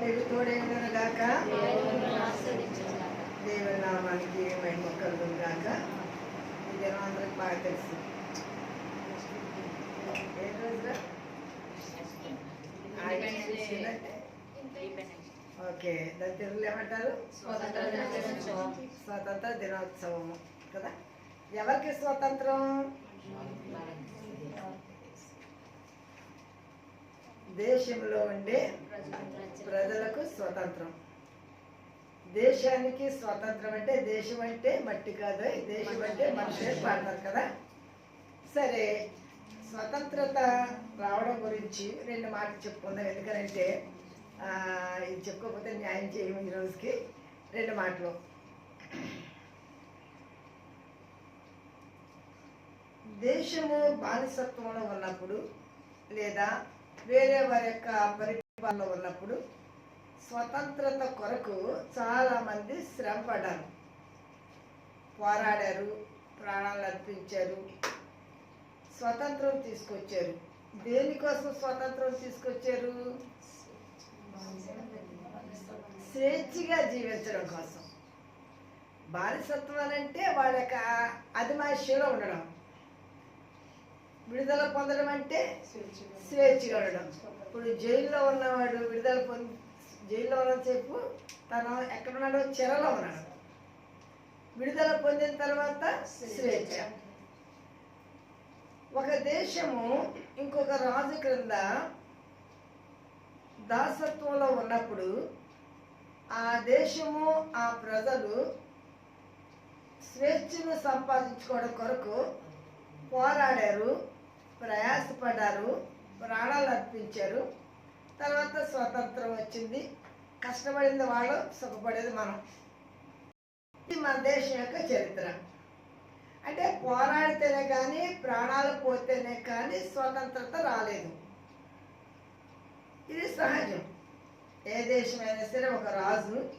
మీకు తోడేయును గాక దేవుని ఆశీర్వదించుగాక. నామానికి మహిమ కలుగును గాక ఇది అందరికి బాగా తెలుసు. ఏ రోజున ఓకే దాని తెలుగులో ఏమంటారు? స్వతంత్ర దినోత్సవం. కదా? ఎవరికి స్వతంత్రం? దేశంలో ఉండే ప్రజలకు స్వతంత్రం. దేశానికి స్వతంత్రం అంటే దేశం అంటే మట్టి కాదు దేశం అంటే మనుషులే పాడతారు కదా. సరే స్వతంత్రత రావడం గురించి రెండు మాటలు చెప్పుకుందాం. ఎందుకంటే ఇది చెప్పుకోకపోతే న్యాయం చేయము ఈ రోజుకి. రెండు మాటలు. దేశము బానిసత్వంలో ఉన్నప్పుడు లేదా వేరే వారి యొక్క పరిపాలన ఉన్నప్పుడు స్వతంత్రత కొరకు చాలామంది శ్రమ పడ్డారు పోరాడారు ప్రాణాలు అర్పించారు స్వతంత్రం తీసుకొచ్చారు. దేనికోసం స్వతంత్రం తీసుకొచ్చారు? స్వేచ్ఛగా జీవించడం కోసం. బానిసత్వాలంటే అంటే వాళ్ళ యొక్క అదిమాశలో ఉండడం. విడుదల పొందడం అంటే స్వేచ్ఛగా ఉండడం. ఇప్పుడు జైల్లో ఉన్నవాడు విడుదల పొంది జైల్లో ఉన్నసేపు తను ఎక్కడున్నాడో చెరలో ఉన్నాడు. విడుదల పొందిన తర్వాత స్వేచ్ఛ. ఒక దేశము ఇంకొక రాజు క్రింద దాసత్వంలో ఉన్నప్పుడు ఆ దేశము ఆ ప్రజలు స్వేచ్ఛను సంపాదించుకోవడం కొరకు పోరాడారు. ప్రయాసపడ్డారు ప్రాణాలు అర్పించారు. తర్వాత స్వతంత్రం వచ్చింది. కష్టపడింది వాళ్ళు సుఖపడేది మనం. ఇది మన దేశం యొక్క చరిత్ర. అంటే పోరాడితేనే కానీ ప్రాణాలు పోతేనే కానీ స్వతంత్రత రాలేదు. ఇది సహజం. ఏ దేశమైనా సరే ఒక రాజు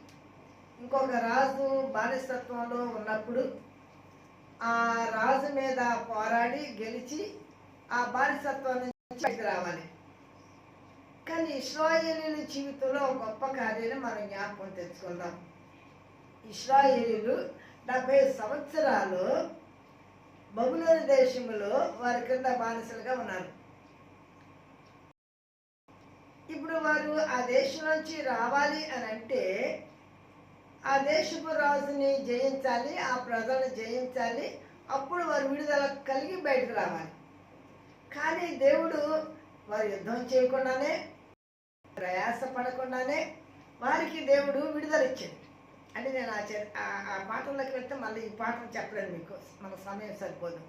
ఇంకొక రాజు బానిసత్వంలో ఉన్నప్పుడు ఆ రాజు మీద పోరాడి గెలిచి ఆ బానిసత్వం నుంచి బయటకు రావాలి కానీ ఇస్రాయేలీల జీవితంలో ఒక గొప్ప కార్యాన్ని మనం జ్ఞాపకం తెచ్చుకుందాం. ఇస్రాయేలీలు డెబ్బై సంవత్సరాలు బబులోని దేశంలో వారి కింద బానిసలుగా ఉన్నారు. ఇప్పుడు వారు ఆ దేశం నుంచి రావాలి అని అంటే ఆ దేశపు రాజుని జయించాలి ఆ ప్రజలను జయించాలి అప్పుడు వారు విడుదల కలిగి బయటకు రావాలి. కానీ దేవుడు వారు యుద్ధం చేయకుండానే ప్రయాస పడకుండానే వారికి దేవుడు విడుదల ఇచ్చింది అంటే నేను ఆ ఆ- ఆ వెళ్తే మళ్ళీ ఈ పాటలు చెప్పలేను మీకు. మన సమయం సరిపోదు.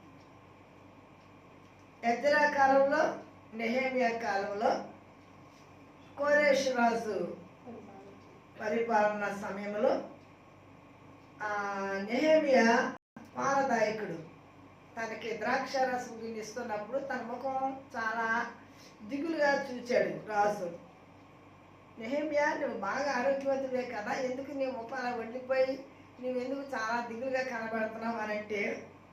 ఎద్దరా కాలంలో నెహేమియా కాలంలో కోరేష్ రాజు పరిపాలన సమయంలో నెహేమియా పారదాయకుడు తనకి ద్రాక్ష రసం గిన్నె ఇస్తున్నప్పుడు తన ముఖం చాలా దిగులుగా చూచాడు రాజు. నెహమ్యా నువ్వు బాగా ఆరోగ్యవంతుడే కదా ఎందుకు నీ ముఖం అలా వండిపోయి నువ్వు ఎందుకు చాలా దిగులుగా కనబడుతున్నావు? అని అంటే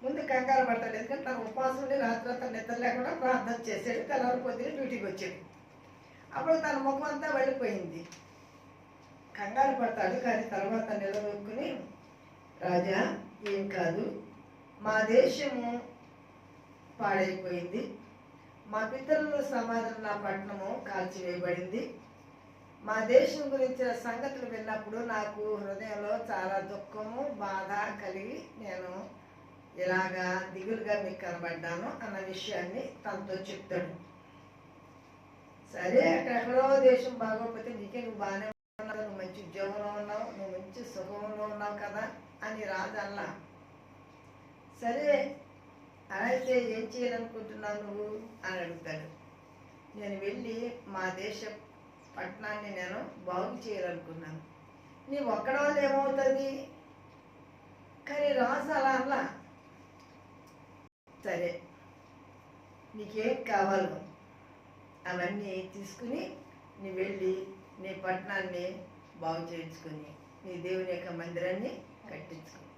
ముందు కంగారు పడతాడు ఎందుకంటే తన ఉపవాసం ఉండి రాత్రి తన నిద్ర లేకుండా ప్రార్థన చేశాడు తెల్లవారు పొద్దున డ్యూటీకి వచ్చాడు. అప్పుడు తన ముఖం అంతా వెళ్ళిపోయింది. కంగారు పడతాడు కానీ తర్వాత నిలబెక్కుని రాజా ఏం కాదు మా దేశము పాడైపోయింది. మా పితరుల సమాధానం నా పట్టణము కాల్చివేయబడింది. మా దేశం గురించిన సంగతులు విన్నప్పుడు నాకు హృదయంలో చాలా దుఃఖము బాధ కలిగి నేను ఇలాగా దిగులుగా మీకు కనబడ్డాను అన్న విషయాన్ని తనతో చెప్తాడు. సరే ఎక్కడెక్కడో దేశం బాగోకపోతే నీకే నువ్వు బాగానే ఉన్నావు నువ్వు మంచి ఉద్యోగంలో ఉన్నావు నువ్వు మంచి సుఖంలో ఉన్నావు కదా అని రాదల్లా సరే అయితే ఏం చేయాలనుకుంటున్నావు నువ్వు? అని అడుగుతాడు. నేను వెళ్ళి మా దేశ పట్టణాన్ని నేను బాగు చేయాలనుకున్నాను. నీ ఒక్కడ వల్ల ఏమవుతుంది? కానీ రాసు అలా అలా సరే నీకేం కావాలో అవన్నీ తీసుకుని నీ వెళ్ళి నీ పట్టణాన్ని బాగు చేయించుకుని నీ దేవుని యొక్క మందిరాన్ని కట్టించుకుని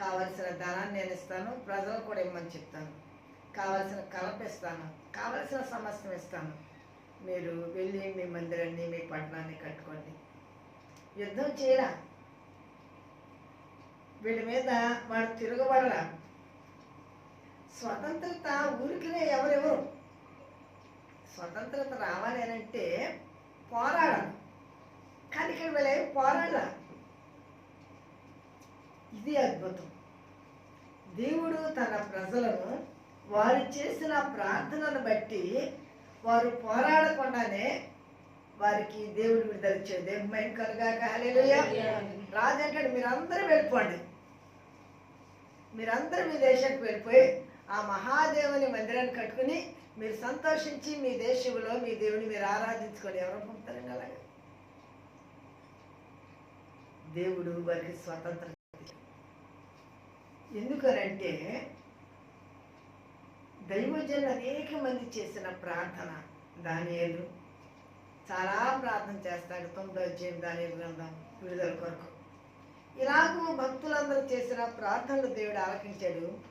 కావలసిన ధనాన్ని నేను ఇస్తాను ప్రజలు కూడా ఇమ్మని చెప్తాను. కావలసిన కలప ఇస్తాను కావలసిన సమస్తం ఇస్తాను. మీరు వెళ్ళి మీ మందిరాన్ని మీ పట్టణాన్ని కట్టుకోండి. యుద్ధం చేయరా? వీళ్ళ మీద వాడు తిరగబడరా? స్వతంత్రత ఊరికినే ఎవరెవరు? స్వతంత్రత రావాలి అని అంటే పోరాడాలి. కానీ ఇక్కడ వీళ్ళు పోరాడాలి పోరాడరా? ఇది అద్భుతం. దేవుడు తన ప్రజలను వారు చేసిన ప్రార్థనను బట్టి వారు పోరాడకుండానే వారికి దేవుడు విడుదల ఇచ్చాడు మైండ్ కలుగాక? హల్లెలూయా. రాజు అంటాడు మీరందరూ వెళ్ళిపోండి. మీరందరూ మీ దేశానికి వెళ్ళిపోయి ఆ మహాదేవుని మందిరాన్ని కట్టుకుని మీరు సంతోషించి మీ దేశంలో మీ దేవుని మీరు ఆరాధించుకొని ఎవరు పంపుతారండి అలాగే? దేవుడు వారికి స్వతంత్రం. ఎందుకనంటే దైవజన్ అనేక మంది చేసిన ప్రార్థన దానియలు. చాలా ప్రార్థన చేస్తాడు తొమ్మిదో అధ్యాయం దానియేలు గ్రంథం విడుదల కొరకు. ఇలాగూ భక్తులందరూ చేసిన ప్రార్థనలు దేవుడు ఆలకించాడు.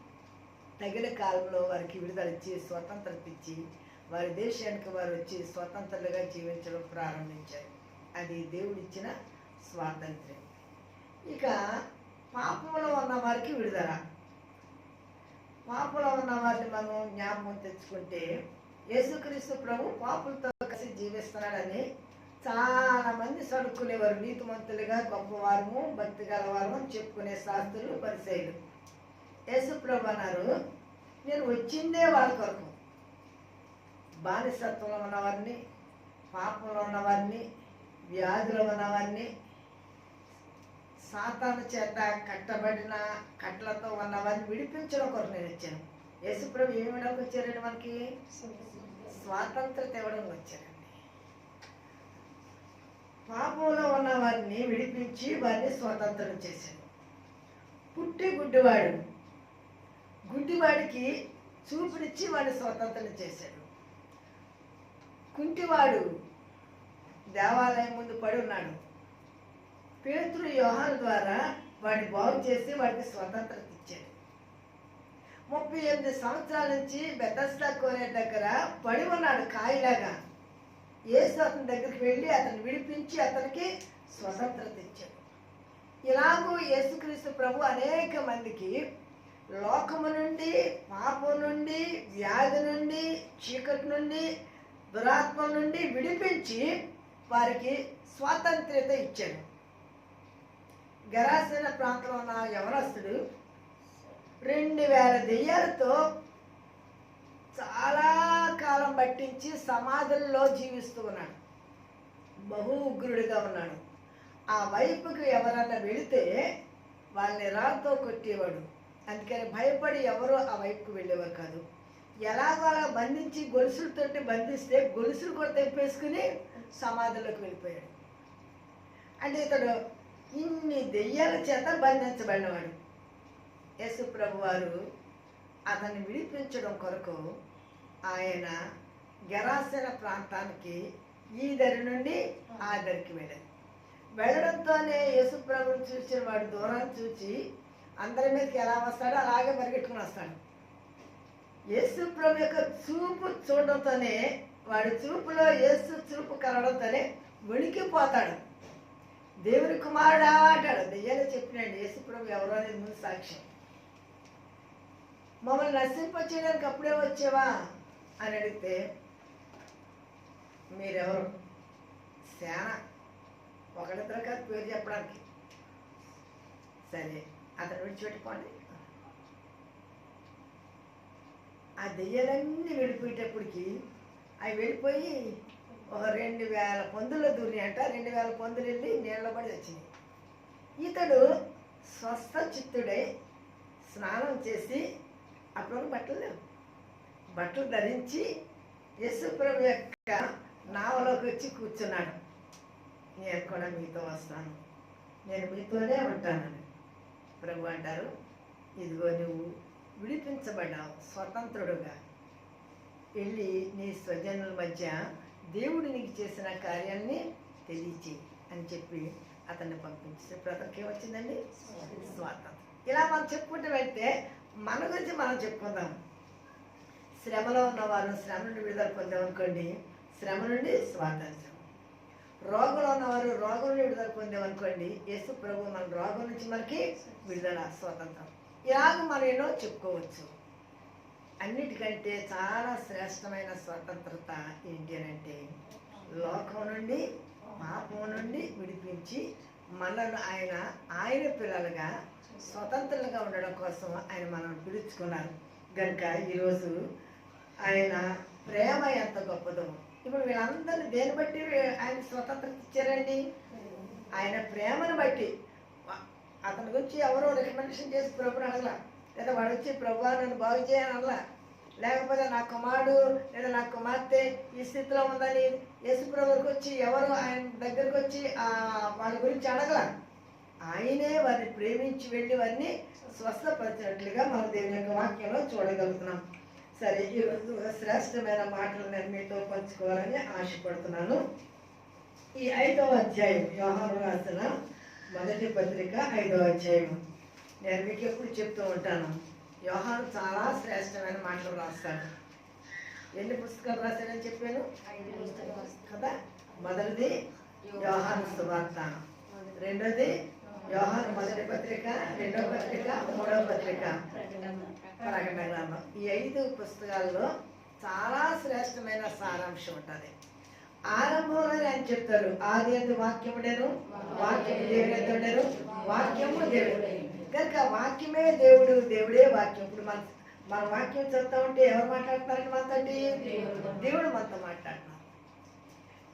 తగిన కాలంలో వారికి విడుదల ఇచ్చి స్వతంత్రత ఇచ్చి వారి దేశానికి వారు వచ్చి స్వతంత్రులుగా జీవించడం ప్రారంభించారు. అది దేవుడిచ్చిన స్వాతంత్ర్యం. ఇక పాపంలో ఉన్న వారికి విడుదల. పాపంలో ఉన్న వారిని మనం జ్ఞాపకం తెచ్చుకుంటే యేసుక్రీస్తు ప్రభు పాపులతో కలిసి జీవిస్తున్నాడని చాలా మంది సడుక్కునేవారు నీతిమంతులుగా గొప్పవారము భక్తి గలవారము అని చెప్పుకునే శాస్త్రులు పరిశైలు. యేసు ప్రభు అన్నారు నేను వచ్చిందే వాళ్ళ కొరకు. బానిసత్వంలో ఉన్నవారిని పాపంలో ఉన్నవారిని వ్యాధులు ఉన్నవారిని సాతాను చేత కట్టబడిన కట్లతో ఉన్నవారిని విడిపించడం కొరకు నేను వచ్చాను. యేసుప్రభు ఏమి ఇవ్వడానికి వచ్చారండి మనకి? స్వాతంత్రత ఇవ్వడానికి వచ్చారండి. పాపంలో ఉన్న వారిని విడిపించి వారిని స్వతంత్రం చేశాడు పుట్టి గుడ్డివాడు. గుడ్డివాడికి చూపునిచ్చి వాడిని స్వతంత్రం చేశాడు. కుంటివాడు దేవాలయం ముందు పడి ఉన్నాడు. పేతురు వ్యూహాల ద్వారా వాడిని బాగు చేసి వాడికి స్వతంత్రత ఇచ్చాడు. ముప్పై ఎనిమిది సంవత్సరాల నుంచి బెతస్తా కోరే దగ్గర పడి ఉన్నాడు కాయిలాగా. యేసు అతని దగ్గరికి వెళ్ళి అతను విడిపించి అతనికి స్వతంత్రత ఇచ్చాడు ఇలాగూ యేసుక్రీస్తు ప్రభు అనేక మందికి లోకము నుండి పాపం నుండి వ్యాధి నుండి చీకటి నుండి దురాత్మ నుండి విడిపించి వారికి స్వాతంత్ర్యత ఇచ్చాడు. గరాసిన ప్రాంతంలో ఉన్న యవనస్తుడు రెండు వేల దెయ్యాలతో చాలా కాలం పట్టించి సమాధుల్లో జీవిస్తూ ఉన్నాడు. బహు ఉగ్రుడిగా ఉన్నాడు. ఆ వైపుకి ఎవరన్నా వెళితే వాళ్ళని రాతో కొట్టేవాడు. అందుకని భయపడి ఎవరు ఆ వైపుకు వెళ్ళేవారు కాదు. ఎలాగో అలా బంధించి గొలుసులతోటి బంధిస్తే గొలుసులు కూడా తెప్పేసుకుని సమాధిలోకి వెళ్ళిపోయాడు. అంటే ఇతడు ఇన్ని దెయ్యాల చేత బంధించబడినవాడు. యేసు ప్రభు వారు అతన్ని విడిపించడం కొరకు ఆయన గరాసన ప్రాంతానికి ఈ దరి నుండి ఆ దరికి వెళ్ళారు. వెళ్ళడంతోనే యేసుప్రభుని చూసిన వాడు దూరాన్ని చూచి అందరి మీదకి ఎలా వస్తాడో అలాగే పరిగెట్టుకుని వస్తాడు. యేసుప్రభు యొక్క చూపు చూడడంతోనే వాడి చూపులో యేసు చూపు కలవడంతోనే వణికిపోతాడు. దేవుని కుమారుడా అంటాడు. దెయ్యాలు చెప్పినాడు. యేసుప్రభు ఎవరో అనేది ముందు సాక్ష్యం. మమ్మల్ని నశింపచేయడానికి అప్పుడే వచ్చావా అని అడిగితే మీరెవరు? సేన. ఒకరిద్దరు కాదు పేరు చెప్పడానికి. సరే అతను విడిచిపెట్టుకోండి ఆ దెయ్యాలన్నీ వెళ్ళిపోయేటప్పటికి అవి వెళ్ళిపోయి ఒక రెండు వేల పందుల్లో దూరి అంట. రెండు వేల పందులు వెళ్ళి నీళ్ళ పడి వచ్చినాయి ఇతడు స్వస్థ చిత్తుడై స్నానం చేసి అప్పుడు బట్టలు లేవు. బట్టలు ధరించి యశుప్రభు యొక్క నావలోకి వచ్చి కూర్చున్నాడు. నేను కూడా మీతో వస్తాను. నేను మీతోనే ఉంటానని ప్రభు అంటారు. ఇదిగో నువ్వు విడిపించబడ్డావు. స్వతంత్రుడుగా. వెళ్ళి నీ స్వజనుల మధ్య దేవుడు నీకు చేసిన కార్యాన్ని తెలియచి అని చెప్పి అతన్ని పంపించి ప్రతనికి ఏమొచ్చిందండి? స్వాతంత్రం ఇలా మనం చెప్పుకుంటూ వెళ్తే మన గురించి మనం చెప్పుకుందాం. శ్రమలో ఉన్నవారు శ్రమ నుండి విడుదల పొందామనుకోండి శ్రమ నుండి స్వాతంత్రం రోగంలో ఉన్నవారు రోగం విడుదల పొందామనుకోండి యేసు ప్రభు మన రోగం నుంచి మనకి విడుదల స్వాతంత్రం ఇలాగ మనం ఎన్నో చెప్పుకోవచ్చు. అన్నిటికంటే చాలా శ్రేష్టమైన స్వతంత్రత ఏంటి అని అంటే లోకం నుండి పాపం నుండి విడిపించి మనల్ని ఆయన ఆయన పిల్లలుగా స్వతంత్రులుగా ఉండడం కోసం ఆయన మనం పిలుచుకున్నారు. కనుక ఈరోజు ఆయన ప్రేమ ఎంత గొప్పదో. ఇప్పుడు వీళ్ళందరూ దేని బట్టి ఆయన స్వతంత్రత ఇచ్చారండి? ఆయన ప్రేమను బట్టి. అతని గురించి ఎవరో రికమెండేషన్ చేసి ప్రభుని అడగల. లేదా వాడు వచ్చి ప్రభా నన్ను బాగు చేయని లేకపోతే నా కుమారుడు లేదా నా కుమార్తె ఈ స్థితిలో ఉందని యేసుప్రభుకి వచ్చి ఎవరు ఆయన దగ్గరకు వచ్చి వాళ్ళ గురించి అడగల? ఆయనే వారిని ప్రేమించి వెళ్ళి వారిని స్వస్థపరిచినట్లుగా మన దేవుని యొక్క వాక్యంలో చూడగలుగుతున్నాం. సరే ఈరోజు శ్రేష్టమైన మాటలు నేను మీతో పంచుకోవాలని ఆశపడుతున్నాను. ఈ ఐదవ అధ్యాయం వ్యవహారం రాసిన మొదటి పత్రిక ఐదవ అధ్యాయం నేను మీకు ఎప్పుడు చెప్తూ ఉంటాను. యోహాను చాలా శ్రేష్టమైన మాటలు రాస్తాడు. ఎన్ని పుస్తకాలు రాశాడని చెప్పాను. కదా? మొదటిది యోహాను సువార్త. రెండోది యోహాను మొదటి పత్రిక రెండవ పత్రిక మూడవ పత్రిక. ప్రకటన ఈ ఐదు పుస్తకాల్లో చాలా శ్రేష్టమైన సారాంశం ఉంటుంది. ఆరంభంలో ఆయన చెప్తారు ఆది ఎందు వాక్యముడేను వాక్యము దేవుడెందుండెను వాక్యము దేవుడే. కనుక వాక్యమే దేవుడు దేవుడే వాక్యం. ఇప్పుడు మన మన వాక్యం చదువుతా ఉంటే ఎవరు మాట్లాడుతున్నారండి మనతోటి దేవుడు. మనతో మాట్లాడుతున్నారు.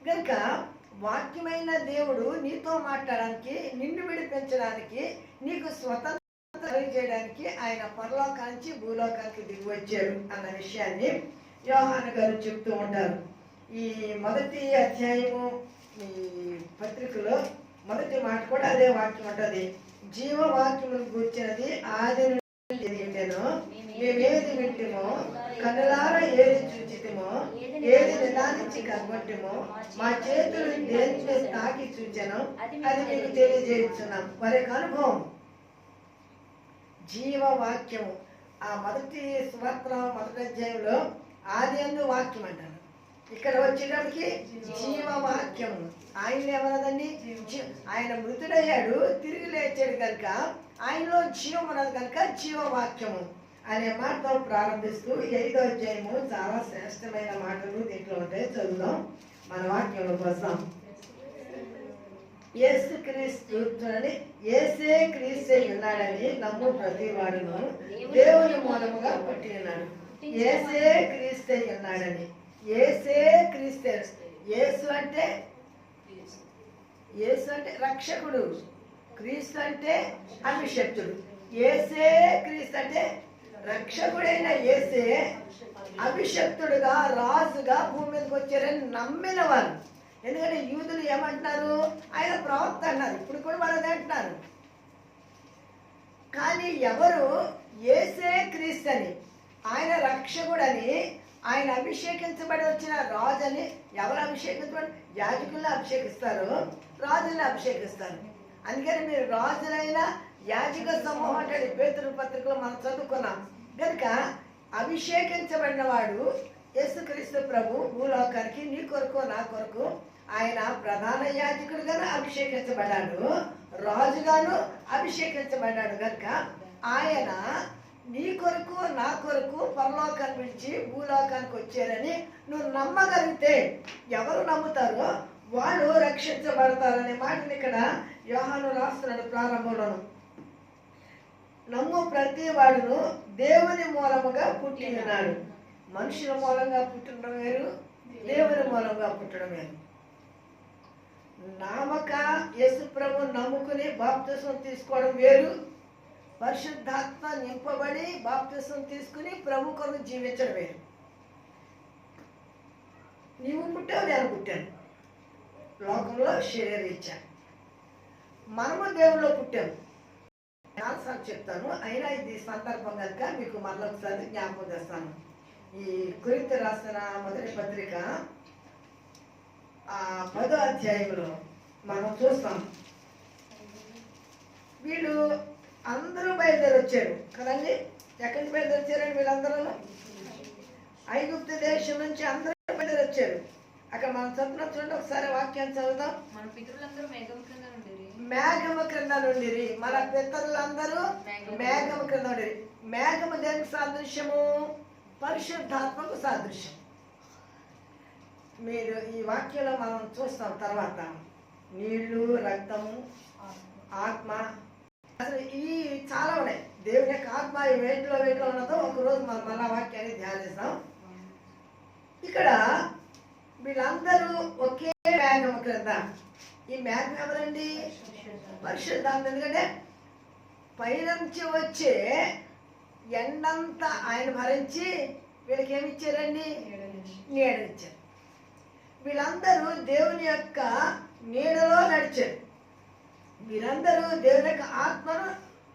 కనుక వాక్యమైన దేవుడు నీతో మాట్లాడడానికి నిన్ను విడిపించడానికి నీకు స్వతంత్ర చేయడానికి ఆయన పరలోకానికి భూలోకానికి దిగి వచ్చారు అన్న విషయాన్ని యోహాను గారు చెప్తూ ఉంటారు. ఈ మొదటి అధ్యాయము ఈ పత్రికలో మొదటి మాట కూడా అదే వాక్యం ఉంటుంది. జీవవాక్యమును గుర్చినది ఆది నుండి ఏంటేనో మేమేది వింటిమో కన్నులారా ఏది చూచితమో ఏది నిదానించి కనబట్టమో మా చేతులు దేనిని తాకి చూచాను అది మీకు తెలియజేస్తున్నాం వారి అనుభవం జీవవాక్యము. ఆ మొదటి సువార్త మొదటి అధ్యాయంలో ఆది అందు వాక్యం అంటారు ఇక్కడ వచ్చేటప్పటికి వాక్యం ఆయన ఎవరదండి? ఆయన మృతుడయ్యాడు తిరిగి లేచాడు కనుక ఆయనలో జీవం ఉన్నది కనుక జీవవాక్యము అనే మాటతో ప్రారంభిస్తూ ఐదో అధ్యాయము చాలా శ్రేష్టమైన మాటలు దీంట్లో ఉంటాయి. చదువుదాం. మన వాక్యం కోసం ఏసు క్రీస్తు ఏసే క్రీస్తే ఉన్నాడని నమ్ము ప్రతి వాడును దేవుని మూలముగా పుట్టి ఉన్నాడు. ఏసే క్రీస్తే ఉన్నాడని ఏసే క్రీస్తు ఏసు అంటే ఏసు అంటే రక్షకుడు. క్రీస్తు అంటే అభిషక్తుడు. ఏసే క్రీస్తు అంటే రక్షకుడైన ఏసే అభిషక్తుడుగా రాజుగా భూమి మీదకి వచ్చారని నమ్మిన వారు ఎందుకంటే యూదులు ఏమంటున్నారు? ఆయన ప్రవక్త అన్నారు. ఇప్పుడు కూడా వాళ్ళు అంటున్నారు. కానీ ఎవరు? ఏసే క్రీస్తు అని ఆయన రక్షకుడని ఆయన అభిషేకించబడి వచ్చిన రాజుని ఎవరు అభిషేకించబడి? యాజకులను అభిషేకిస్తారు. రాజుల్ని అభిషేకిస్తారు. అందుకని మీరు రాజులైన యాజక సమూహం అంటే పేతురు పత్రికలో మనం చదువుకున్నాం. కనుక అభిషేకించబడిన వాడు యేసుక్రీస్తు ప్రభు భూలోకానికి నీ కొరకు నా కొరకు ఆయన ప్రధాన యాజకుడుగాను అభిషేకించబడ్డాడు. రాజుగాను అభిషేకించబడ్డాడు. కనుక ఆయన నీ కొరకు నా కొరకు పరలోకాన్ని విడిచి భూలోకానికి వచ్చారని నువ్వు నమ్మగలిగితే ఎవరు నమ్ముతారో వాళ్ళు రక్షించబడతారనే మాటని ఇక్కడ యోహాను రాస్తున్నాడు ప్రారంభంలోను. నమ్ము ప్రతి వాడును దేవుని మూలముగా పుట్టి మనుషుల మూలంగా పుట్టడం వేరు దేవుని మూలంగా పుట్టడం వేరు. నామక యేసు ప్రభు నమ్ముకుని బాప్తిసం తీసుకోవడం వేరు పరిశుద్ధాత్మ నింపబడి బాప్తిసం తీసుకుని ప్రభు కొరకు జీవించడం వేరు. నీవు పుట్టావు నేను పుట్టాను. లోకంలో శరీరీత్యా మనము దేవుల్లో పుట్టాము. చాలాసార్లు చెప్తాను. అయినా ఇది సందర్భం కనుక మీకు మరొకసారి జ్ఞాపకం చేస్తాను. ఈ కురిత రాసిన మొదటి పత్రిక ఆ పదో అధ్యాయంలో మనం చూస్తాం. వీళ్ళు అందరూ బయలుదేరి వచ్చారు కదండి? ఎక్కడి నుంచి బయలుదేరి వచ్చారండి వీళ్ళందరూ? ఐగుప్తు దేశం నుంచి అందరూ బయలుదేరి వచ్చారు అక్కడ మనం చదువుతున్న చూడండి ఒకసారి వాక్యం చదువుదాం. మన పితరులందరూ మేఘం క్రింద ఉండేది మేఘము క్రింద నుండిరి మన పితరులందరూ మేఘము క్రింద. ఉండిరి. మేఘము దేనికి సాదృశ్యము? పరిశుద్ధాత్మకు సాదృశ్యం. మీరు ఈ వాక్యంలో మనం చూస్తాం తర్వాత. నీళ్ళు రక్తము ఆత్మ అసలు ఈ చాలా ఉన్నాయి. దేవుని యొక్క ఆత్మ ఈ వేటిలో వేటిలో ఉన్నదో ఒక రోజు మనం మళ్ళా వాక్యాన్ని ధ్యానిస్తాం ఇక్కడ వీళ్ళందరూ ఒకే మేఘము క్రింద ఈ మేఘం ఎవరండి? పరిశుద్ధాత్మ. ఎందుకంటే పైనుంచి వచ్చే ఎండంతా ఆయన భరించి వీళ్ళకి ఏమి ఇచ్చారండి? నీడనిచ్చారు. వీళ్ళందరూ దేవుని యొక్క నీడలో నడిచారు. వీరందరూ దేవుని యొక్క ఆత్మను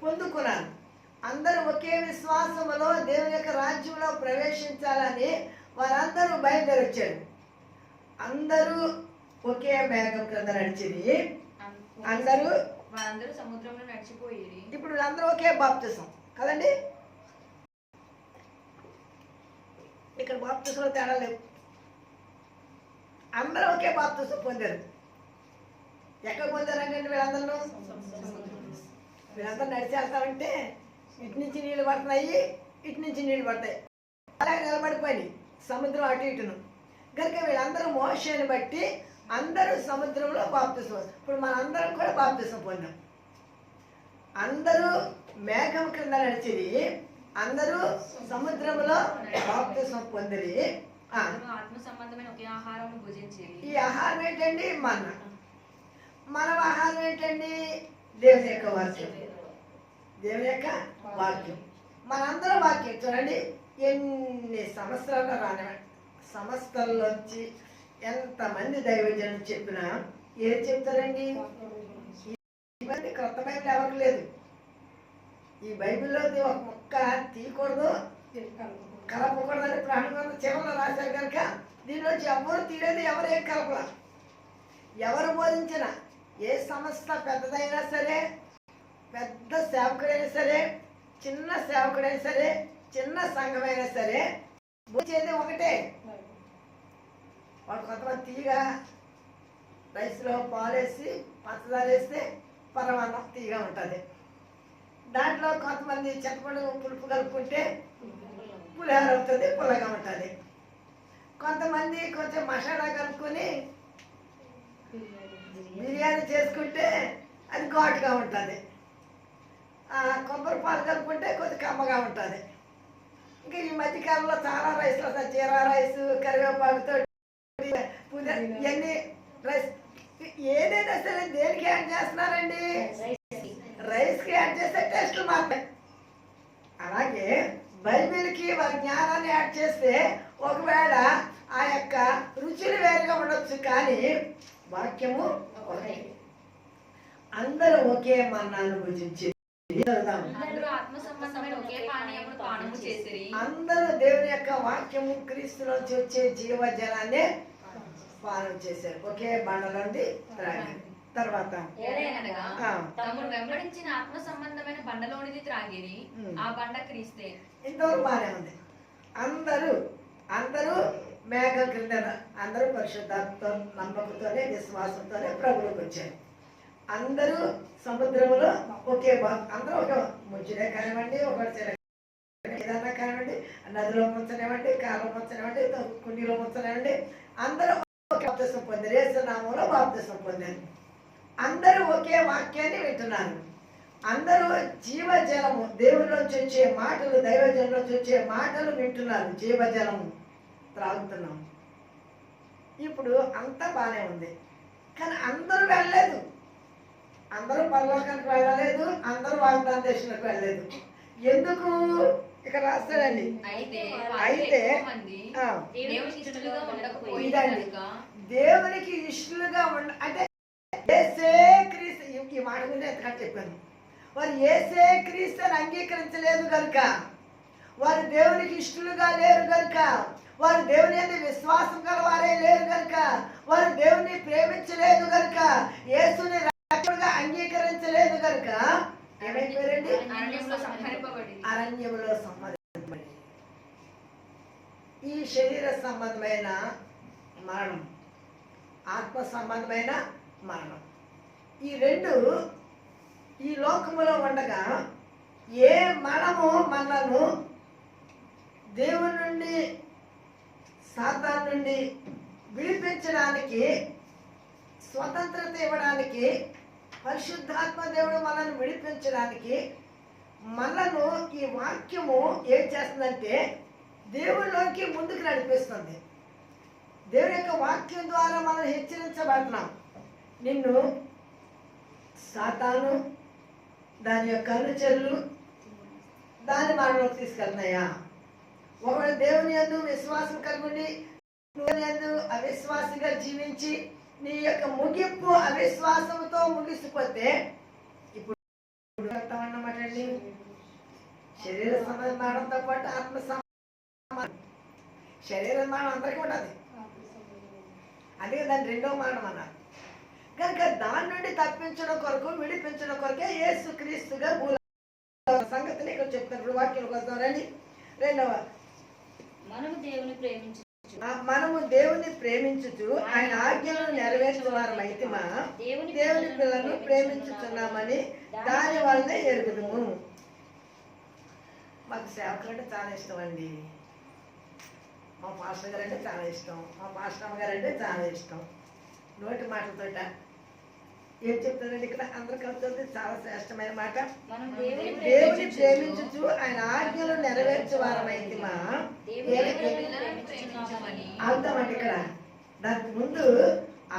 పొందుకున్నారు. అందరూ ఒకే విశ్వాసములో దేవుని యొక్క రాజ్యంలో ప్రవేశించాలని వారందరూ బయలుదేరి వచ్చారు అందరూ ఒకే మేఘం క్రింద నడిచింది అందరూ వారందరూ సముద్రంలో నడిచిపోయేది ఇప్పుడు వీళ్ళందరూ ఒకే బాప్తిసం. కదండి? ఇక్కడ బాప్తిసంలో తేడా లేవు అందరూ ఒకే బాప్తిసం పొందారు. ఎక్కడ పొందారంటే వీళ్ళందరూ? వీళ్ళందరూ నడిచి వెళ్తామంటే ఇటు నుంచి నీళ్ళు పడుతున్నాయి ఇటు నుంచి నీళ్ళు పడతాయి. అలాగే నిలబడిపోయి సముద్రం అటు ఇటును. కనుక వీళ్ళందరూ మోషని బట్టి అందరూ సముద్రంలో బాప్తిసం ఇప్పుడు మనందరం కూడా బాప్తిసం పొందాం. అందరూ మేఘం కింద నడిచిరి అందరూ సముద్రంలో బాప్తిసం పొందిరి ఆత్మ సంబంధమైన ఈ ఆహారం ఏంటండి? మన మన వాహనం ఏంటండి? దేవుని యొక్క వాక్యం. దేవుని యొక్క వాక్యం. మనందరం వాక్యం చూడండి. ఎన్ని సంవత్సరాలు రానివ్వండి సంస్థల్లోంచి ఎంతమంది దైవజనులు చెప్పినా ఏం చెప్తారండి? ఇవన్నీ కొత్త బైబిల్ ఎవరికి లేదు. ఈ బైబిల్లో ఒక మొక్క తీయకూడదు. కలపకూడదని ప్రాణంగా చివరిలో రాశారు కనుక దీనిలోంచి ఎవరు తీరేది ఎవరు ఏం కలపలా? ఎవరు బోధించిన ఏ సంస్థ పెద్దదైనా సరే పెద్ద సేవకుడైనా సరే చిన్న సేవకుడైనా సరే చిన్న సంఘమైనా సరే బోధించేది ఒకటే. వాడు కొంతమంది తీయగా రైస్లో పాలేసి పంచదార వేస్తే పరమాన్నం తీయగా ఉంటుంది. దాంట్లో కొంతమంది చెప్పడు పులుపు కలుపుకుంటే పులిహోర అవుతుంది పుల్లగా ఉంటుంది. కొంతమంది కొంచెం మసాలా కలుపుకొని బిర్యానీ చేసుకుంటే అది ఘాటుగా ఉంటుంది. కొబ్బరి పాలు కలుపుకుంటే కొద్ది కమ్మగా ఉంటుంది. ఇంకా ఈ మధ్యకాలంలో చాలా రైస్లు వస్తాయి. జీరా రైస్ కరివేపాకుతో ఇవన్నీ రైస్ ఏదైనా సరే దేనికి యాడ్ చేస్తున్నారండి? రైస్కి యాడ్ చేస్తే టేస్ట్ మారుతాయి. అలాగే బైబిల్కి వారి జ్ఞానాన్ని యాడ్ చేస్తే ఒకవేళ ఆ యొక్క రుచులు వేరుగా ఉండొచ్చు కానీ వాక్యము ఒకటే అందరూ ఒకే మన్నాను భుజించి. అందరూ దేవుని యొక్క వాక్యము క్రీస్తులోంచి వచ్చే జీవజలాన్ని పానం చేశారు. ఒకే బండలోండి తర్వాత తమను వెంబడించిన ఆత్మ సంబంధమైన బండలోనిది త్రాగిరి. ఆ బండ క్రీస్తే. ఇంతవరకు బాగానే ఉంది. అందరూ అందరూ మేఘ క్రింద అందరూ పరిశుద్ధాత్మతో నమ్మకంతోనే విశ్వాసంతోనే ప్రభులకు వచ్చారు. అందరూ సముద్రంలో ఒకే అందరూ ఒక ముంచునే కానివ్వండి ఒకటి ఏదన్నా కానివ్వండి నదిలో ముంచనివ్వండి కాలం ముంచనివ్వండి కుండీలో ముంచనివ్వండి అందరూ బాప్తిసం పొందారు. ఏసునామంలో బాప్తిసం పొందారు. అందరూ ఒకే వాక్యాన్ని వింటున్నారు. అందరూ జీవజలము దేవుళ్ళలోంచి వచ్చే మాటలు దైవజనంలోంచి వచ్చే మాటలు వింటున్నారు. జీవజలము. త్రాగుతున్నాం. ఇప్పుడు అంతా బాగానే ఉంది. కానీ అందరూ వెళ్ళలేదు. అందరూ పరలోకానికి వెళ్ళలేదు అందరూ వాగ్దాన దేశానికి వెళ్ళలేదు. ఎందుకు? ఇక్కడ రాస్తాడండి. అయితే ఇదండి. దేవునికి ఇష్టలుగా ఉండ అంటే ఏసే క్రీస్తు ఈ- మాట మీద ఎంతకంటే చెప్పాను. వారు ఏసే క్రీస్తుని అంగీకరించలేదు కనుక వారు దేవునికి ఇష్టలుగా లేరు కనుక వారు దేవుని మీద విశ్వాసం గల వారే లేరు కనుక వారు దేవుని ప్రేమించలేదు కనుక యేసుని రక్షకుడుగా అంగీకరించలేదు కనుక ఏమైపోయారండి? అరణ్యంలో సంహరింపబడి ఈ శరీర సంబంధమైన మరణం ఆత్మ సంబంధమైన మరణం. ఈ రెండు ఈ లోకములో ఉండగా ఏ మరణము మనను దేవుని నుండి సాతాన్ నుండి విడిపించడానికి స్వతంత్రత ఇవ్వడానికి పరిశుద్ధాత్మ దేవుడు మనల్ని విడిపించడానికి మనను ఈ వాక్యము ఏం చేస్తుందంటే దేవుడిలోకి ముందుకు నడిపిస్తుంది. దేవుడి యొక్క వాక్యం ద్వారా మనం హెచ్చరించబడుతున్నాం. నిన్ను సాతాను దాని యొక్క అనుచరులు దాని మనలోకి తీసుకెళ్తున్నాయా? ఒకవేళ దేవుని యందు విశ్వాసం కలిగి ఉండి దేవుని యందు అవిశ్వాసంగా జీవించి నీ యొక్క ముగింపు అవిశ్వాసంతో ముగిసిపోతే ఇప్పుడు అన్నమాట అండి శరీర సంబంధంతో పాటు ఆత్మ సంబంధం. శరీర మరణం అందరికీ ఉంటుంది అదే దాని రెండో మరణం అన్నారు. కనుక దాని నుండి తప్పించడం కొరకు విడిపించడం కొరకే యేసు క్రీస్తుగా సంగతి సంగతిని ఇక్కడ చెప్తారు వాక్యం కోసం రండి. రెండవ మనము దేవుని ప్రేమించు మనము దేవుని ప్రేమించుచు ఆయన ఆజ్ఞలను నెరవేర్చిన వారం అయితే దేవుని దేవుని పిల్లలను ప్రేమించుతున్నామని దాని వల్లనే ఎరుగుదుము. మాకు సేవకులు అంటే చాలా ఇష్టం అండి మా పాస్టర్ గారు అంటే చాలా ఇష్టం. మా పాస్టర్ గారు అంటే చాలా ఇష్టం. నోటి మాటలతోట ఏం చెప్తారండి ఇక్కడ అందరు కలిసి చాలా శ్రేష్టమైన మాట. దేవుని దేవుని ప్రేమించుచు ప్రేమించుచు ఆయన ఆజ్ఞలు నెరవేర్చే వారమైతే పిల్లలను ప్రేమించుచున్నామని అవుతామండి ఇక్కడ దానికి ముందు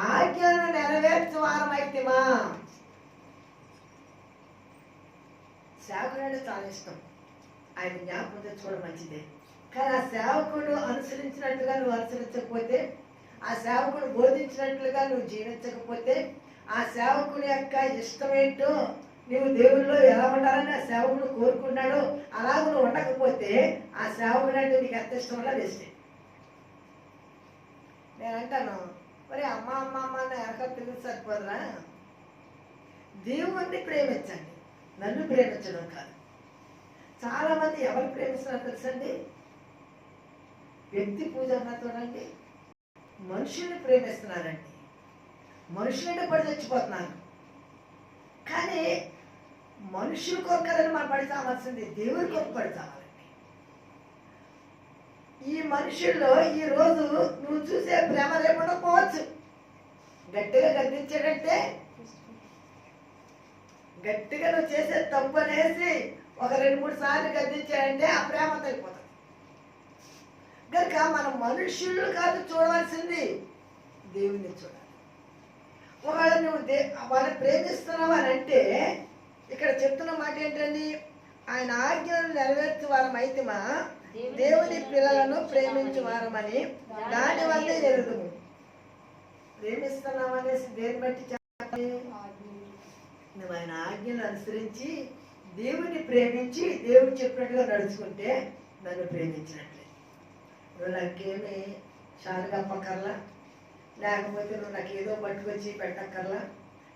ఆజ్ఞలను నెరవేర్చే వారమైతేమా? సేవకుడు అంటే చాలా ఇష్టం. ఆయన జ్ఞాపకం తెచ్చుకోవడం మంచిదే. కానీ ఆ సేవకుడు అనుసరించినట్లుగా నువ్వు అనుసరించకపోతే ఆ సేవకుడు బోధించినట్లుగా నువ్వు జీవించకపోతే ఆ సేవకుడి యొక్క ఇష్టమేంటో నువ్వు దేవుల్లో ఎలా ఉండాలని ఆ సేవకుడు కోరుకున్నాడు అలా నువ్వు ఉండకపోతే ఆ సేవకుడు అంటే నీకు ఎంత ఇష్టం వల్ల వేస్తే. నేను అంటాను మరి అమ్మ అమ్మ అమ్మ అని వెనక తిరిగి సరిపోదురా? దేవుణ్ణి ప్రేమించండి నన్ను ప్రేమించడం కాదు. చాలామంది ఎవరు ప్రేమిస్తున్నారు తెలుసండి? వ్యక్తి పూజ అన్నతోనండి మనుషుల్ని ప్రేమిస్తున్నారండి. మనుషులంటే పడి చచ్చిపోతున్నారు కానీ మనుషుల కొరకదని మనం పడి చావాల్సింది దేవుడి కొరకు పడి చావాలండి. ఈ మనుషుల్లో ఈ రోజు నువ్వు చూసే ప్రేమ లేకుండా పోవచ్చు గట్టిగా గద్దించాడంటే గట్టిగా నువ్వు చేసే తప్పు అనేసి ఒక రెండు మూడు సార్లు గద్దించాడంటే ఆ ప్రేమ తగ్గిపోతుంది. కనుక మనం మనుషులు కాదు చూడవలసింది దేవుని చూడాలి. వాళ్ళని నువ్వు దే వాళ్ళని ప్రేమిస్తున్నావు అని అంటే ఇక్కడ చెప్తున్న మాట ఏంటండి? ఆయన ఆజ్ఞలను నెరవేర్చే వారం అయితేమా దేవుని పిల్లలను ప్రేమించేవారమని దాని వల్లే ఎరుగుము ప్రేమిస్తున్నాం అనేసి దేని బట్టి చెప్పాలి? నువ్వు ఆయన ఆజ్ఞలు అనుసరించి దేవుని ప్రేమించి దేవుడు చెప్పినట్టుగా నడుచుకుంటే నన్ను ప్రేమించినట్లే. నువ్వు నాకేమి షాలు అప్పకర్లా లేకపోతే నువ్వు నాకు ఏదో పట్టుకొచ్చి పెట్టక్కర్లా?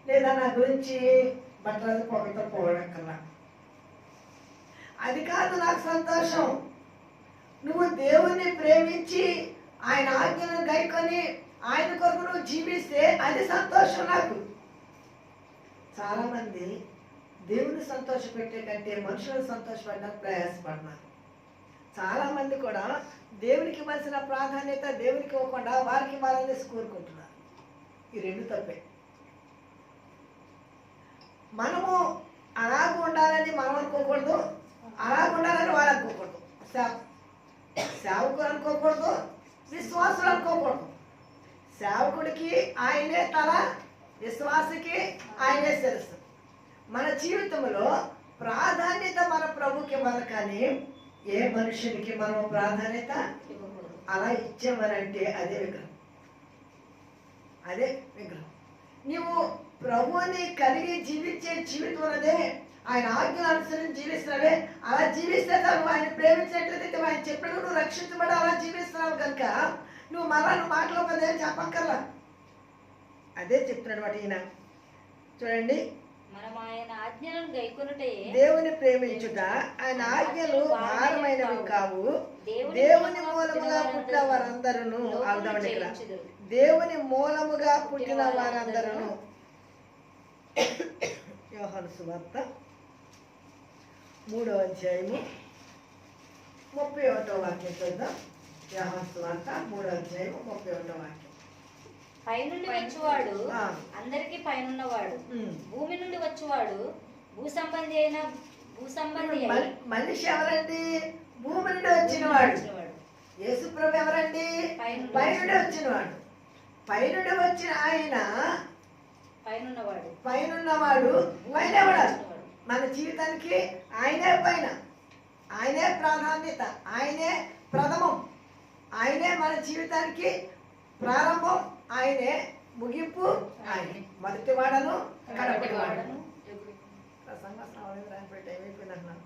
లేదా నా గురించి బట్టలు పొగతో పోవడక్కర్లా అది కాదు నాకు సంతోషం. నువ్వు దేవుణ్ణి ప్రేమించి ఆయన ఆజ్ఞను గైకొని ఆయన కొరకు నువ్వు జీవిస్తే అది సంతోషం నాకు. చాలామంది దేవుని సంతోషపెట్టే కంటే మనుషులను సంతోషపడడానికి ప్రయాసపడినారు చాలా మంది కూడా దేవునికి ఇవ్వాల్సిన ప్రాధాన్యత దేవునికి ఇవ్వకుండా వారికి ఇవ్వాలని కోరుకుంటున్నారు. ఈ రెండు తప్పే. మనము అలాగ ఉండాలని మనం అనుకోకూడదు అలాగ ఉండాలని వాళ్ళు అనుకోకూడదు. సేవ- సేవకులు అనుకోకూడదు విశ్వాసులు అనుకోకూడదు. సేవకుడికి ఆయనే తల విశ్వాసకి ఆయనే శిరస్సు. మన జీవితంలో ప్రాధాన్యత మన ప్రభుకి ఇవ్వాలి కానీ ఏ మనుషునికి మనం ప్రాధాన్యత ఇవ్వకూడదు అలా ఇచ్చామనంటే అదే విగ్రహం. అదే విగ్రహం. నీవు ప్రభువుని కలిగి జీవించే జీవితం అదే ఆయన ఆజ్ఞలు అనుసరించి జీవిస్తున్నావే అలా జీవిస్తే నువ్వు ఆయన ప్రేమించినట్లయితే ఆయన చెప్పినట్టు నువ్వు రక్షించబడి అలా జీవిస్తున్నావు కనుక నువ్వు మళ్ళా నువ్వు మాటలో పదేం చెప్పక్కర్లా. అదే చెప్తున్నాడు మాట ఈయన. చూడండి దేవుని ప్రేమించుట. ఆయన ఆజ్ఞలు భారమైనవి కావు. దేవుని మూలముగా పుట్టిన వారందరూ ఇక్కడ దేవుని మూలముగా పుట్టిన వారందరూ యోహాను సువార్త మూడో అధ్యాయము ముప్పై ఒకటో వాక్యం చూద్దాం యోహాను సువార్త మూడో అధ్యాయము ముప్పై ఒకటో వాక్యం. పైనుండి వచ్చువాడు అందరికి పైనున్నవాడు. భూమి నుండి వచ్చువాడు భూ సంబంధి అయిన భూ సంబంధి మనిషి ఎవరండి? భూమి నుండి వచ్చినవాడు. వచ్చినవాడు. యేసుప్రభు ఎవరండి? పైనుండి వచ్చినవాడు. పైనుండి వచ్చిన ఆయన పైనున్నవాడు. పైనున్నవాడు పైన. మన జీవితానికి ఆయనే పైన. ఆయనే ప్రాధాన్యత. ఆయనే ప్రథమం. ఆయనే మన జీవితానికి ప్రారంభం. ఆయనే ముగింపు ఆయనే. మొదటి వాడను కడపటి వాడను ప్రసంగం శ్రావణి టైం అయిపోయింది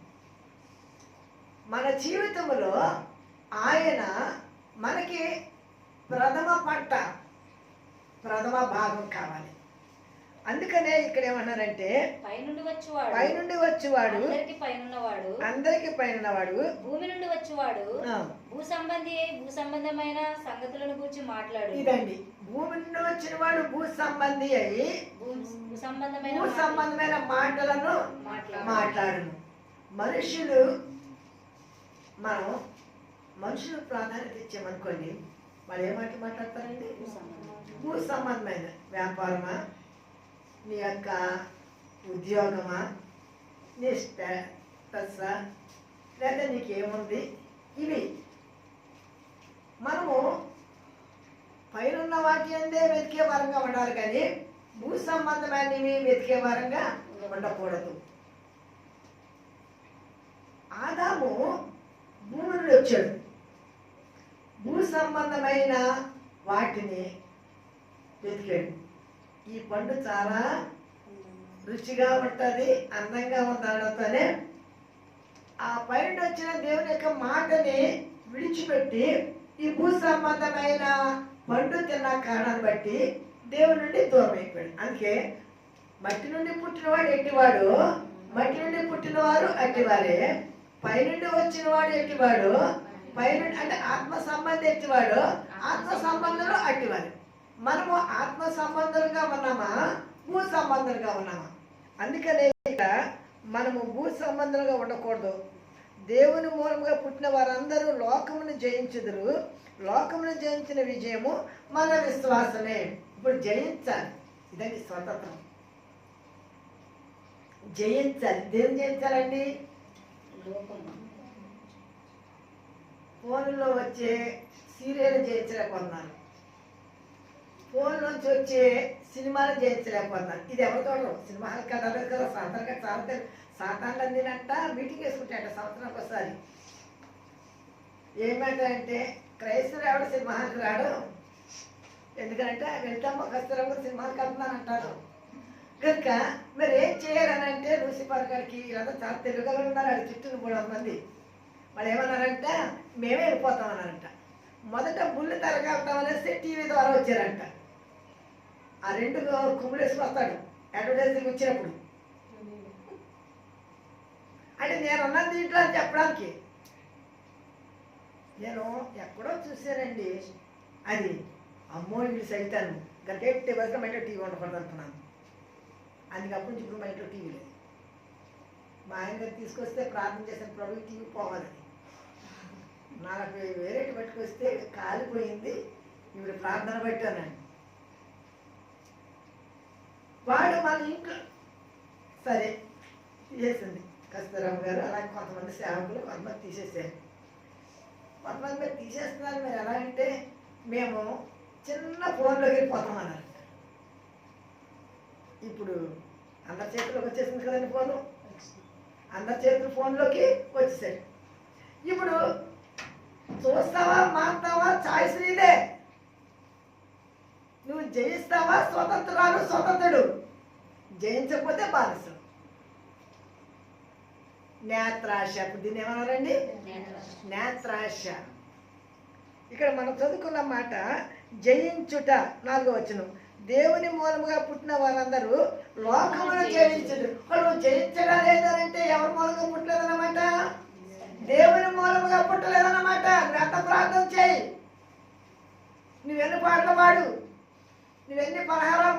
మన జీవితంలో ఆయన మనకి ప్రథమ పంట ప్రథమ భాగం కావాలి. అందుకనే ఇక్కడ ఏమన్నారంటే పైనుండి వచ్చువాడు. పైనుండి వచ్చేవాడు. అందరికి పైనున్నవాడు. అందరికి పైనవాడు భూమి నుండి వచ్చువాడు. భూ సంబంధి భూ సంబంధమైన సంగతులను గురించి మాట్లాడు. ఇదండి. భూమి నుండి వచ్చినవాడు భూ సంబంధి అయి భూ సంబంధమైన భూ సంబంధమైన మాటలను మాట్లాడు. మాట్లాడును. మనుషులు మనం మనుషులు ప్రాధాన్యత ఇచ్చామనుకోండి వాళ్ళు ఏ మాటలు మాట్లాడతారండి. భూ సంబంధమైన వ్యాపారమా? నీ యొక్క ఉద్యోగమా? నీ స్టేటస్ లేదా నీకేముంది? ఇవి. మనము పైనున్న వాటి అందే వెతికే వారంగా ఉండాలి కానీ భూ సంబంధమైనవి వెతికే వారంగా ఉండకూడదు. ఆదాము భూమి నుండి వచ్చాడు. భూ సంబంధమైన వాటిని వెతికాడు. ఈ పండు చాలా రుచిగా ఉంటుంది అందంగా ఉండడంతోనే ఆ పైన వచ్చిన దేవుని యొక్క మాటని విడిచిపెట్టి ఈ భూ సంబంధమైన పండు తిన్న కారణాన్ని బట్టి దేవుని నుండి దూరం అయిపోయాడు. అందుకే మట్టి నుండి పుట్టినవాడు ఎట్టివాడు? మట్టి నుండి పుట్టినవారు అట్టివారే. పైనుండి వచ్చినవాడు ఎట్టివాడు? పైనుండి అంటే ఆత్మ సంబంధం ఎట్టివాడు? ఆత్మ సంబంధంలో అట్టివారు. మనము ఆత్మ సంబంధులుగా ఉన్నామా? భూ సంబంధులుగా ఉన్నామా? అందుకనే ఇక మనము భూ సంబంధులుగా ఉండకూడదు. దేవుని మూలంగా పుట్టిన వారందరూ లోకమును జయించుదురు. లోకమును జయించిన విజయము మన విశ్వాసమే. ఇప్పుడు జయించాలి. ఇదండి స్వతంత్రం. జయించాలి. దేని జయించాలండి? ఫోన్లో వచ్చే సీరియల్ జయించలేకపోతున్నారు. ఫోన్ నుంచి వచ్చే సినిమాలు చేయించలేకపోతున్నాను ఇది ఎవరు సినిమా సినిమాలు కదా కదా సాధారణంగా చాలా సాధారణ అందినట్ట మీటింగ్ వేసుకుంటాయంట సంవత్సరానికి ఒకసారి. ఏమంటారంటే క్రైస్తవులు ఎవడు హాల్కి రాడు? ఎందుకంటే వెళ్తాము కస్తూరమ్మ సినిమాలు వెళ్తున్నాను అంటారు. కనుక మరి ఏం చేయాలనంటే లూసిఫర్ గారికి వీళ్ళంతా చాలా తెలుగుగా ఉన్నారు. వాళ్ళ చుట్టూ మూడు వందల మంది. వాళ్ళు ఏమన్నారంట మేమే వెళ్ళిపోతామన్నారంట. మొదట బుల్లు తరగలుగుతామనేసి టీవీ ద్వారా వచ్చారంట. ఆ రెండు కుమ్ములేసి వస్తాడు. అడ్వర్టైజింగ్ వచ్చినప్పుడు. అంటే నేను ఉన్నది దీంట్లో చెప్పడానికి. నేను ఎక్కడో చూశానండి. అది అమ్మో ఇది సైతాను. గంటే వరకు మా ఇంట్లో టీవీ ఉండకూడదు అనుకున్నాను. అందుకప్పుడు నుంచి ఇప్పుడు మా ఇంట్లో టీవీ లేదు. మా ఆయన గారు తీసుకొస్తే ప్రార్థన చేసిన ప్రభు టీవీ పోవాలని. నాకు వేరేటి పట్టుకొస్తే కాలిపోయింది. ఇప్పుడు ప్రార్థన పెట్టానండి వాడు మన ఇంట్లో సరే తీసేసింది. కస్తూరావు గారు అలాగే కొంతమంది సేవకులు కొంతమంది తీసేసారు కొంతమంది మీరు తీసేస్తున్నారు మీరు ఎలా అంటే మేము చిన్న ఫోన్లోకి వెళ్ళిపోతాం అన్నారు. ఇప్పుడు అందరి చేతిలోకి వచ్చేసింది కదండి ఫోను? అందరి చేతులు ఫోన్లోకి వచ్చేసాడు ఇప్పుడు చూస్తావా మారుతావా చాయిస్ నీదే. నువ్వు జయిస్తావా? స్వతంత్రాలు స్వతంత్రుడు. జయించకపోతే బానిసడు నేత్రాశ. ఇప్పుడు దీన్ని ఏమన్నారండి? నేత్రాశ. ఇక్కడ మనం చదువుకున్న మాట జయించుట. నాలుగో వచనం. దేవుని మూలముగా పుట్టిన వారందరూ లోకమును జయించదు వాళ్ళు జయించడా లేదంటే ఎవరి మూలంగా పుట్టలేదన్నమాట? దేవుని మూలముగా పుట్టలేదన్నమాట. గ్రంథ ప్రార్థన చేయి. నువ్వెన్ని పాటలు పాడు? నువ్వెన్ని పలహారాలు